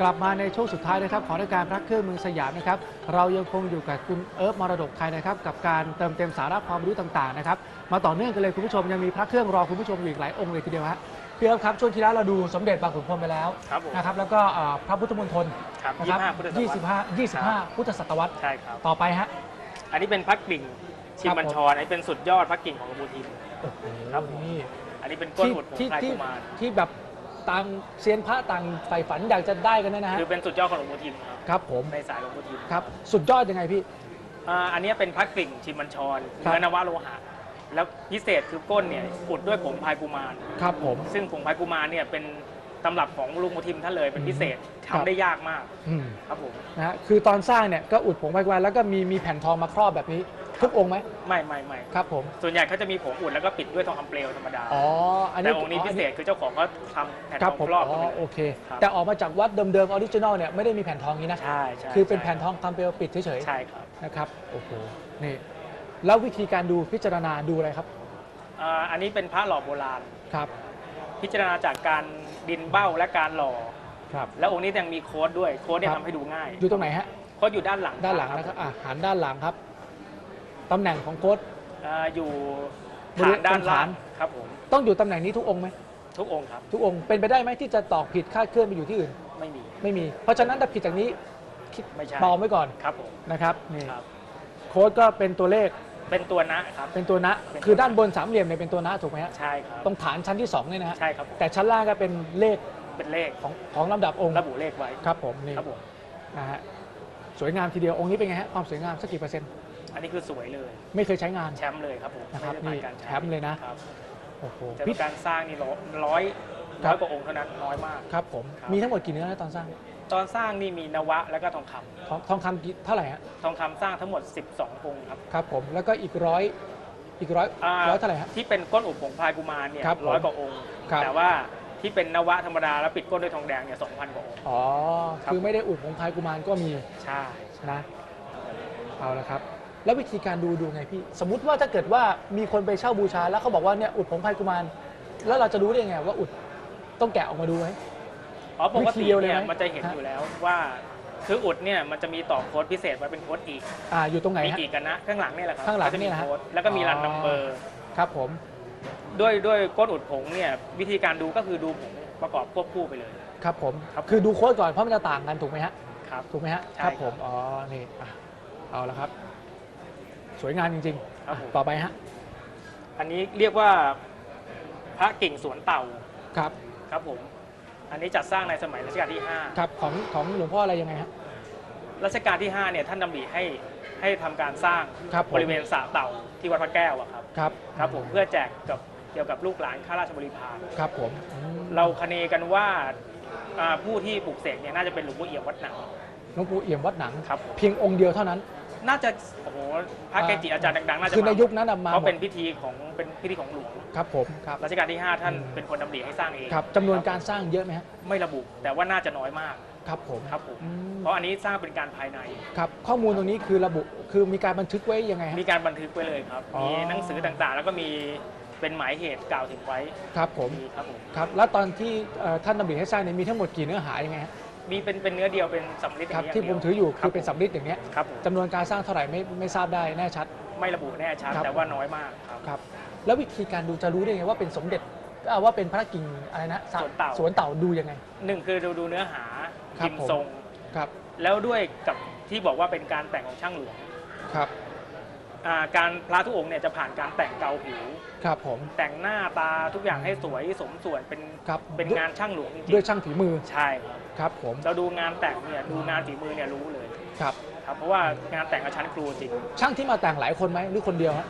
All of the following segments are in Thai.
กลับมาในช่วงสุดท้ายนะครับ ของรายการพระเครื่องเมืองสยามนะครับ เรายังคงอยู่กับคุณเอิร์ฟมรดกไทยนะครับ กับการเติมเต็มสาระความรู้ต่างๆนะครับ มาต่อเนื่องกันเลยคุณผู้ชมยังมีพระเครื่องรอคุณผู้ชมอยู่อีกหลายองค์เลยทีเดียวฮะเพื่อิครับช่วงที่แล้วเราดูสมเด็จบางขุนพรมไปแล้วนะครับ แล้วก็พระพุทธมณฑลครันะ25พุทธศตวรรษ25 25 พุทธศตวรรษใช่ครับ ต่อไปฮะ อันนี้เป็นพักกิ่งชิมบัญชรอันนี้เป็นสุดยอดพักกิ่งของกบูทิน ครับผมนี่อันนี้เป็นก้นที่อุดของที่พลายที่กุมารที่แบบต่างเซียนพระต่างใฝ่ฝันอยากจะได้กันเนยนะฮะคือเป็นสุดยอดของหลวงปู่ทิมครับครับผมในสายหลวงปู่ทิมครับ สุดยอดยังไงพี่ อ่าอันนี้เป็นพักกิ่งชิมบัญชรครับ เนื้อนวโลหะ แล้วพิเศษคือก้นเนี่ยอุดด้วยผงพายกุมาร ครับผม ซึ่งผงพายกุมารเนี่ยเป็นตำรับของหลุงปู่ทิมท่านเลยเป็นพิเศษครับ ทำได้ยากมากอืมครับผม นะฮะคือตอนสร้างเนี่ยก็อุดผงไว้ไว้แล้วก็มีมีแผ่นทองมาครอบแบบนี้ ทุกองค์ไหมไม่ไม่ไม่ครับผม ส่วนใหญ่เขาจะมีผงอุดแล้วก็ปิดด้วยทองคำเปลวธรรมดาอ๋ออันนี้แต่องค์นี้พิเศษคือเจ้าของเขาทำแผ่นคทรัอบงผมครอบอ๋อเข้าไปโอเลยเคครับแต่ออกมาจากวัดเดิมๆออริจินอลเนี่ยไม่ได้มีแผ่นทองนี้นะใช่ใช่คือเป็นใช่แผ่นทองคำเปลวปิดเฉยใช่ครับๆนะครับโอ้โหนี่แล้ววิธีการดูพิจารณาดูอะไรครับอ่าอันนี้เป็นพระหล่อโบราณครับ พิจารณาจากการดินเบ้าและการหล่อครับแล้วองค์นี้ยังมีโค้ดด้วยโค้ดเนี่ยครับทำให้ดูง่าย อยู่ตรงไหนฮะโค้ดอยู่ด้านหลังด้านหลังนะครับอะหันด้านหลังครับ ตำแหน่งของโค้ดอ่าอยู่บริเวฐาณนด้านตรงฐาล่าน งครับผมต้องอยู่ตำแหน่งนี้ทุกองค์ไหมทุกองค์ครับทุกองค์เป็นไปได้ไหมที่จะตอกผิดคาดเคลื่อนไปอยู่ที่อื่น ไม่มีไม่มี เพราะฉะนั้นถ้าผิดจากนี้คิดไม่ใช่ปลอมไว้ก่อนครับผมนะครับนี่ครับ โค้ดก็เป็นตัวเลขเป็นตัวนะครับ เป็นตัวนะ เป็นตัวนะ คือด้านบนสามเหลี่ยมเนี่ยเป็นตัวนะถูกไหมฮะใช่ครับตรงฐานชั้นที่2เนี่ยนะฮะใช่ครับผมแต่ชั้นล่างก็เป็นเลขเป็นเลขของของลำดับองค์ระบุเลขไว้ครับผมนี่ครับผมนะฮะสวยงามทีเดียวองค์นี้เป็นไงฮะความสวยงามสักกี่เปอร์เซ็นต์ อันนี้คือสวยเลยไม่เคยใช้งาน แชมป์เลยครับผมนะครับไม่ได้ผ่านการนี่ใช้แชมป์เลยนะ ครับโอ้โหจะพิมีการสร้างนี่ร้อยร้อยครัร้อบยกว่าองค์เท่านั้นน้อยมาก ครับผมครับ มีทั้งหมดกี่เนื้อนะตอนสร้างตอนสร้างนี่มีนวะแล้วก็ทองคำทองทองคำกี่เท่าไหร่ฮะทองคำสร้างทั้งหมด 12องค์ครับครับผมแล้วก็อีกร้อยอีกร้อยอ่าร้อยเท่าไหร่ฮะ ที่เป็นก้นอุบผงพายกุมารเนี่ยครับผมร้อยกว่าองค์ ครับ แต่ว่าที่เป็นนวะธรรมดาแล้วปิดก้นด้วยทองแดงเนี่ยสองพันกว่าองค์ อ๋อครับ คือไม่ได้อุดของพายกุมารก็มีใช่ นะเอาละครับ แล้ววิธีการดูดูไงพี่ สมมุติว่าถ้าเกิดว่ามีคนไปเช่าบูชา แล้วเขาบอกว่าเนี่ยอุดผงพายกุมาร แล้วเราจะรู้ได้ยังไงว่าอุดต้องแกะออกมาดูไหม อ๋อปกวิธีติเดียวเลยเนี่ยไหมมันจะเห็นฮะ อยู่แล้วว่าคืออุดเนี่ยมันจะมีต่อโค้ดพิเศษไว้เป็นโค้ดอีก อ่าอยู่ตรงไหนมีฮะอีกกันนะข้างหลังเนี่ยแหละครับข้างหลังก็จะเนี่มียนะฮะโค้ดแล้วก็มีรันอ๋อ นัมเบอร์ครับผม ด้วยด้วยก้นอุดผงเนี่ยวิธีการดูก็คือดูผงประกอบควบคู่ไปเลย ครับผม ครับ คือดูโค้ดก่อนเพราะมันจะต่างกันถูกไหมฮะ ครับ ถูกไหมฮะ ใช่ครับครับผม อ๋อ นี่อะเอาละครับ สวยงามจริงครับผม ๆ ต่อไปฮะอันนี้เรียกว่าพระกิ่งสวนเต่าครับครับผม อันนี้จัดสร้างในสมัยรัชกาลที่ครับของของหลวงพ่ออะไรยังไงฮะ5รัชกาลที่ 5 เนี่ยท่านดำริให้ให้ทำการสร้างครับผม บริเวณสระเต่าที่วัดพระแก้วอะครับครับครับผมเพื่อแจกกับเกี่ยวกับลูกหลานข้าราชบริพารครับผมอืมเราคเนกันว่าอ่าผู้ที่ปลูกเสกเนี่ยน่าจะเป็นหลวงปู่เอี่ยมวัดหนัง หลวงปู่เอี่ยมวัดหนังครับผม เพียงองค์เดียวเท่านั้น น่าจะโอ้โหพระเกจิอาจารย์ดังๆน่าจะคือในมายุคนั้นน่ะมาเพราะหมเป็นดพิธีของเป็นพิธีของหลวงครับผมครับรัชกาลที่ 5 ท่านอืมเป็นคนดำริให้สร้างเองครับจำนวนการสร้างเยอะไหมฮะไม่ระบุแต่ว่าน่าจะน้อยมากครับผมครับผมอืมเพราะอันนี้สร้างเป็นการภายใน ครับข้อมูลตรงนี้คือระบุคือมีการบันทึกไว้ยังไงฮะ มีการบันทึกไว้เลยครับ อ๋อ มีหนังสือต่างๆ แล้วก็มีเป็นหมายเหตุกล่าวถึงไว้ครับผมมีครับผม ครับแล้วตอนที่เอ่อท่านดำริให้สร้างเนี่ยมีทั้งหมดกี่เนื้อหายังไงฮะ มีเป็นเป็นเนื้อเดียวเป็นสำลิดอครัย่าบงนี้ที่ผมถืออยู่รัคืบอเป็นสำริดอย่างเนี้ยครับผมจำนวนการสร้างเท่าไหร่ไม่ไม่ทราบได้แน่ชัด ไม่ระบุแน่ชัดครับ แต่ว่าน้อยมากครับ ครับแล้ววิธีการดูจะรู้ได้ไงว่าเป็นสมเด็จอ่าว่าเป็นพระกิ่งอะไรนะสวนเต่า สวนเต่าดูยังไง หนึ่งคือดูดูเนื้อหาครับพิมพ์ผม ทรง ครับแล้วด้วยกับที่บอกว่าเป็นการแต่งของช่างหลวงครับอ่าการพระทุกองค์เนี่ยจะผ่านการแต่งเกาผิว ครับผม แต่งหน้าตาทุกอย่างให้สวยสมส่วนเป็นครับ เป็นด้วยงานช่างหลวงจริงด้วยช่างฝีมือ ๆใช่ครับ ครับผมเราดูงานแต่งเนี่ยดูงานฝีมือเนี่ยรู้เลยครับครับ เพราะว่างานแต่งกับชั้นครูจริง ช่างที่มาแต่งหลายคนไหมหรือคนเดียวฮะ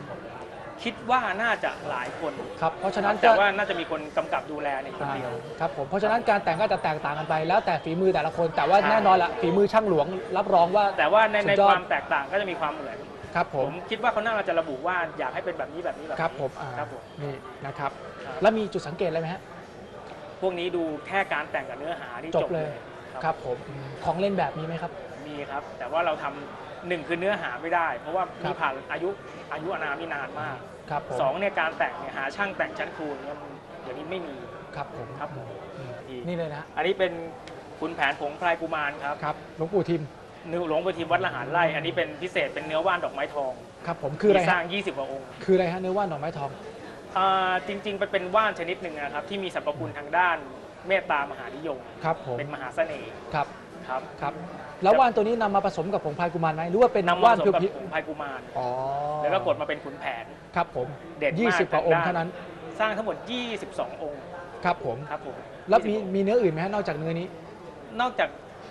คิดว่าน่าจะหลายคนครับเพราะฉะนั้นแต่ก็ว่าน่าจะมีคนกำกับดูแลในคนอ่าเดียว ครับผมเพราะฉะนั้นการแต่งก็จะแตกต่างกันไป แล้วแต่ฝีมือแต่ละคน แต่ว่าใช่ แน่นอนละฝีมือช่างหลวงรับรองว่าแต่ว่าในสุดในยอดความแตกต่างก็จะมีความเหมือน ครับผผม มคิดว่าเขาน่าจะระบุว่าอยากให้เป็นแบบนี้แบบนี้แบบนี้ครับผมอ่าครับผม นี่นะครับ ครับ แล้วมีจุดสังเกตอะไรไหมฮะ พวกนี้ดูแค่การแต่งกับเนื้อหาที่จจบบเลเลยยครับผมอืมของเล่นแบบมีไหมครับ มีครับ แต่ว่าเราทำหนึ่งคือเนื้อหาไม่ได้ เพราะว่าครับนี่ผ่านอายุอายุอานามนี่นานมากครับผมสองเนี่ยการแต่งเนี่ยหาช่างแต่งชั้นครูเนี่ยมันเดี๋ยวนี้ไม่มีครับผมครับผมอืมดีนี่เลยนะฮะอันนี้เป็นขุนแผนผงพลายกุมารครับครับหลวงปู่ทิมนิวหลวงปู่ทิมวัดละหารไร่อันนี้เป็นพิเศษเป็นเนื้อว่านดอกไม้ทองครับผมคืออะไรที่สร้าฮะง20กว่าองค์คืออะไรฮะเนื้อว่านดอกไม้ทอง อ่าจริงๆมันเป็นว่านชนิดหนึ่งนะครับ ที่มีสรรพคุณทางด้านเมตตามหานิยม ครับผมเป็นมหาเสน่ห์ครับครับครับแล้วว่านตัวนี้นำมาผสมกับผงพายกุมารไหมหรือว่าเป็นนำมาว่านผสมเพียวกับพิผงพายกุมารอ๋อแล้วก็กดมาเป็นขุนแผน ครับผมเด่นมากยี่สิบกว่าองค์ทางด้าน เท่านั้นสร้างทั้งหมด 22 องค์ครับผม ครับผมแล้วมีมีเนื้ออื่นไหมฮะนอกจากเนื้อนี้ นอกจาก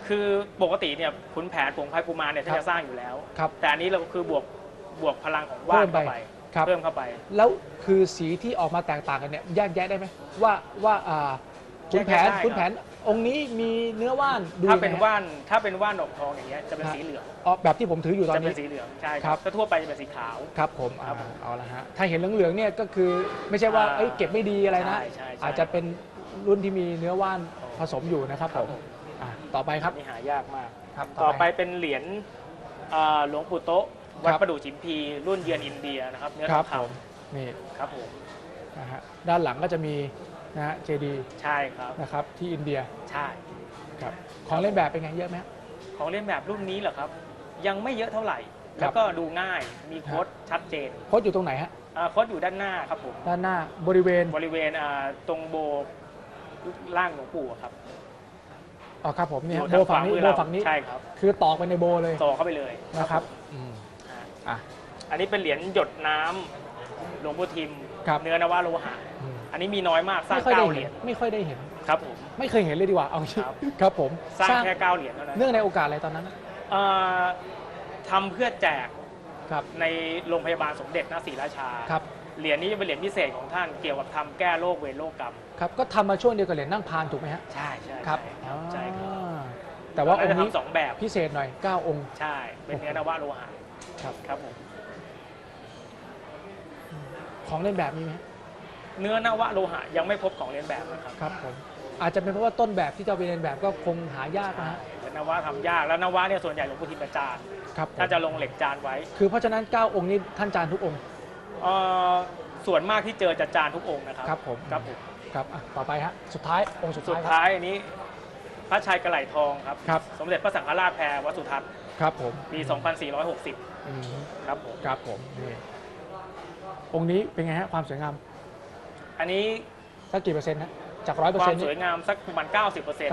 คือปกติเนี่ยขุนแผนผงพายกุมารเนี่ยครัท่านบ จะสร้างอยู่แล้ว ครับ แต่อันนี้เราคือ บวกบวกพลังของว่านเพิ่มไปเข้าไป ครับ เพิ่มเข้าไป แล้วคือสีที่ออกมาแตกต่างกันเนี่ยแยกแยะได้ไหมว่าว่าอ่าขุนแผนแยกแยะได้ ขุนแผนองค์นี้มีเนื้อว่านดูถ้ายังไงเป็นฮะว่านถ้าเป็นว่านดอกทองอย่างเงี้ยจะเป็นฮะสีเหลืองอ๋อแบบที่ผมถืออยู่ตอนจะเป็นี้ นสีเหลืองใช่ครับถ้าทั่วไปจะเป็นสีขาว ครับผมอ่าครับผมเอาละฮะถ้าเห็นเหลืองๆเนี่ยก็คือไม่ใช่ว่าอ่าเอ้ยเก็บไม่ดีอะไรนะ ใช่ใช่ใช่อาจจะเป็นรุ่นที่มีเนื้อว่านผสมอยู่นะครับครัผบมผม อะต่อไปครับ นี่หายากมากครับต่อไปเป็นเหรียญอ่าหลวงปู่โต๊ะ วัดครับประดู่จิมพี รุ่นเยือนอินเดียนะครับเนื้อคทรัอบงคผมนี่ำครับผมนะฮะด้านหลังก็จะมีนะฮะเจดีใช่ครับนะครับที่อินเดียใช่ครับของเล่นแบบเป็นไงเยอะไหมฮะของเล่นแบบรุ่นนี้เหรอครับ ยังไม่เยอะเท่าไหร่ครับแล้วก็ดูง่ายมีโค้ดชัดเจนโค้ดอยู่ตรงไหนฮะอ่าโค้ดอยู่ด้านหน้าครับผมด้านหน้าบริเวณบริเวณอ่าตรงโบล่างหลวงปู่อะครับอ๋อครับผมนี่อฮะยู่โบทาฝั่งนี้มือโบเราฝั่งนี้ใช่ครับคือตอกไปในโบเลยต่อเข้าไปเลยนะครับอืม อ่าอะ อันนี้เป็นเหรียญหยดน้ำหลวงปู่ทิม ครับ เนื้อนวโลหะ อืมอันนี้มีน้อยมากสร้างไม่ค่อยได้เก้าเหเห็รีนยญไม่ค่อยได้เห็น ครับผม ไม่เคยเห็นเลยดีกว่าเอาจริงครับ ครับผมสร้างแค่เก้าเหรียญเท่านั้นเนื่องในโอกาสอะไรตอนนั้นนะเอ่อทำเพื่อแจกครับในโรงพยาบาลสมเด็จนศรีราชา ครับเหรียญนี้เป็นเหรียญพิเศษของท่านเกี่ยวกับทำแก้โรคเวรโรคกรรม ครับก็ทำมาช่วงเดียวกับเหรียญนั่งพานถูกไหมฮะใช่ใช่ครับใช่ครับอ่าแต่ว่าองค์นี้เรจะทำสองแบบพิเศษหน่อย 9 องค์ ใช่ เป็นเนื้อนวโลหะ ครับครับผมของเล่นแบบมีไหมฮะเนื้อนวโลหะยังไม่พบของเลียนแบบนะครับครับผมอาจจะเป็นเพราะว่าต้นแบบที่จะเอาไปเรียนแบบก็คงหายากนะฮะแต่นวะทำยากแล้วนวะเนี่ยส่วนใหญ่หลวงปู่ทิมประจานครับผมถ้าจะลงเหล็กจานไว้คือเพราะฉะนั้น 9 องค์นี้ท่านจานทุกองค์เอ่อส่วนมากที่เจอจะจานทุกองค์นะครับครับผมครับผมครับอะต่อไปฮะสุดท้ายองค์สุดสุดท้ายครับ ท้ายอันนี้พระชัยกระไหลทองครับ ครับ สมเด็จพระสังฆราชแพรวัดสุทัศน์ครับผม ปี 2460 อืมครับผมครับผมนี่องค์นี้เป็นไงฮะความสวยงามอันนี้สักกี่เปอร์เซ็นต์นะจากร้อยเปอร์ควาเซ็นมต์สวยงามสักประมาณ 90%เก้าสิบเปอร์เซ็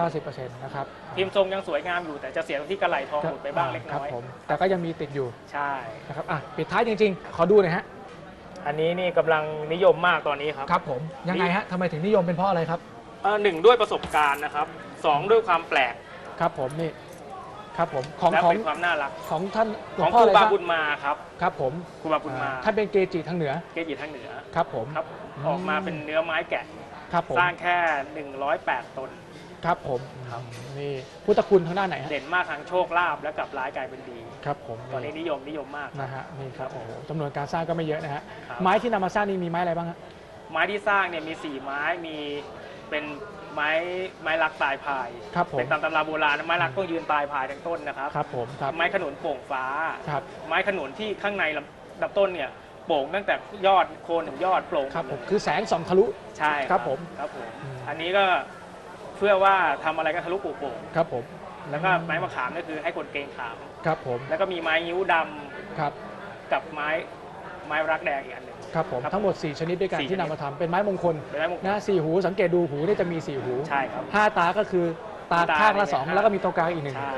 นต์นะครับพิมพ์ทรงยังสวยงามอยู่แต่จะเสียตรงที่กระไหลทองหลุดไปบ้างเล็กครัน้อย ผมแต่ก็ยังมีติดอยู่ใช่ นะครับอะปิดท้ายจริง ๆ ขอดูหน่อยฮะอันนี้นี่กำลังนิยมมากตอนนี้ครับครับผมยังไงฮะทำไมถึงนิยมเป็นเพราะอะไรครับ เอ่อหนึ่งด้วยประสบการณ์นะครับสองด้วยความแปลก ครับผมนี่ ครับผมของและของเป็นความน่ารัก ของท่านหลขวองงพ่อครูอะไรบาครับบุญมาครับครับผมครูบาบุญมาอ่าท่านเป็นเกจิทางเหนือเกจิทางเหนือครับผม ครับ อืม ออกมาเป็นเนื้อไม้แกะ ครับผมสร้างแค่ 108 ตน ครับผมครับ นี่พุทธคุณทางด้านไหนฮะเด่นมากทางโชคลาภและกลับร้ายกลายเป็นดี ครับผมตอนนี้นิยมนิยมมาก นะฮะนี่ครับโอ้โหจำนวนการสร้างก็ไม่เยอะนะฮะครับ ไม้ที่นำมาสร้างนี่มีไม้อะไรบ้างฮะไม้ที่สร้างเนี่ยมี 4 ไม้มีเป็น ไม้ไม้รักตายพายครับผมเป็นตามตำราโบราณนะไม้รักต้องยืนตายพายทั้งต้นนะครับครับผมครับไม้ขนุนโป่งฟ้า ครับ ไม้ขนุนที่ข้างในลำดับต้นเนี่ยโป่งตั้งแต่ยอดโคนถึงยอดโปร่งครับหผมมดเลยคือแสงส่องทะลุ ใช่ครับผมครับผมอืมอันนี้ก็เพื่อว่าทำอะไรก็ทะลุปุโป่งครับผม แล้วก็ไม้มะขามนี่คือให้คนเกรงขาม ครับผม แล้วก็มีไม้ยิ้วดำครับ กับไม้ไม้รักแดงอีกอันหนึ่ง ครับผมครับทั้งหมด 4 ชนิดด้วยกันสี่ที่นำมาทำเป็นไม้มงคลเป็นไม้มงคล นะสี่หูสังเกตดูหูเนี่ยจะมีสี่หูใช่ครับ ห้าตาก็คือตาตาข้างละเนี่ยสองครับแล้วก็มีตรงกลางอีกหนึ่งใช่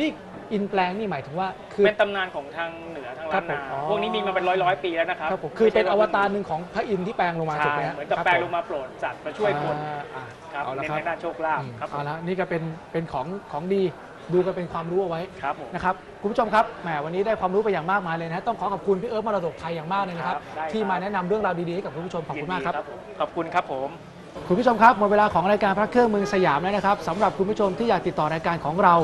นี่อินแปลงนี่หมายถึงว่าคือ เป็นตำนานของทางเหนือทางครัล้าบนผมนาอ๋อ พวกนี้มีมาเป็นร้อยร้อยๆปีแล้วนะครับครับผมคือเป็นไม่อใช่วตารหนึ่งของพระอินทร์ที่แปลงลงมาถูกใช่ไหมฮะเหมือนกับครับแปลงผมลงมาโปรดสัตว์มาช่วยคนอ่าอ่าครับเอาละเน้นครับทางด้านโชคลาภอืมครับผมเอาละนี่ก็เป็นเป็นของของดี ดูกันเป็นความรู้เอาไว้ครับผมนะครับคุณผู้ชมครับแหมวันนี้ได้ความรู้ไปอย่างมากมายเลยนะฮะต้องขอขอบคุณพี่เอิร์ธมรดกไทยอย่างมากเลยนะครับได้ที่ครับมาแนะนำเรื่องราวดีๆให้กับคุณผู้ชมขอบคุณมากครับ ยินดีผมขอบคุณครับผม คุณผู้ชมครับหมดเวลาของรายการพระเครื่องเมืองสยามแล้วนะครับสำหรับคุณผู้ชมที่อยากติดต่อรายการของเรา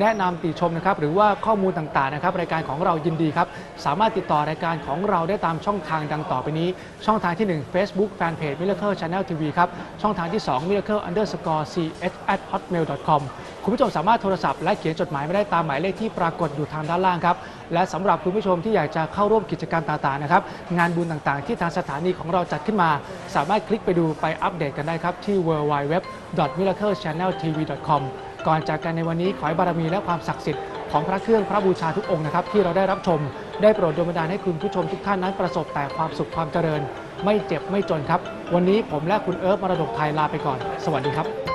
แนะนำติชมนะครับหรือว่าข้อมูลต่างๆนะครับรายการของเรายินดีครับสามารถติดต่อรายการของเราได้ตามช่องทางดังต่อไปนี้ ช่องทางที่ 1 Facebook Fanpage Miracle Channel TV ครับช่องทางที่ 2 Miracle Underscore ch at hotmail com คุณผู้ชมสามารถโทรศัพท์และเขียนจดหมายมาได้ตามหมายเลขที่ปรากฏอยู่ทางด้านล่างครับ และสำหรับคุณผู้ชมที่อยากจะเข้าร่วมกิจกรรมต่างๆนะครับงานบุญต่างๆ ที่ทางสถานีของเราจัดขึ้นมา สามารถคลิกไปดูไปอัปเดตกันได้ครับ ที่ www.miraclechanneltv.com ก่อนจากกันในวันนี้ขอให้บารมีและความศักดิ์สิทธิ์ของพระเครื่องพระบูชาทุกองค์นะครับที่เราได้รับชม ได้โปรดดลบันดาลให้คุณผู้ชมทุกท่านนั้นประสบแต่ความสุขความเจริญ ไม่เจ็บไม่จนครับ วันนี้ผมและคุณเอิร์ฟมรดกไทยลาไปก่อน สวัสดีครับ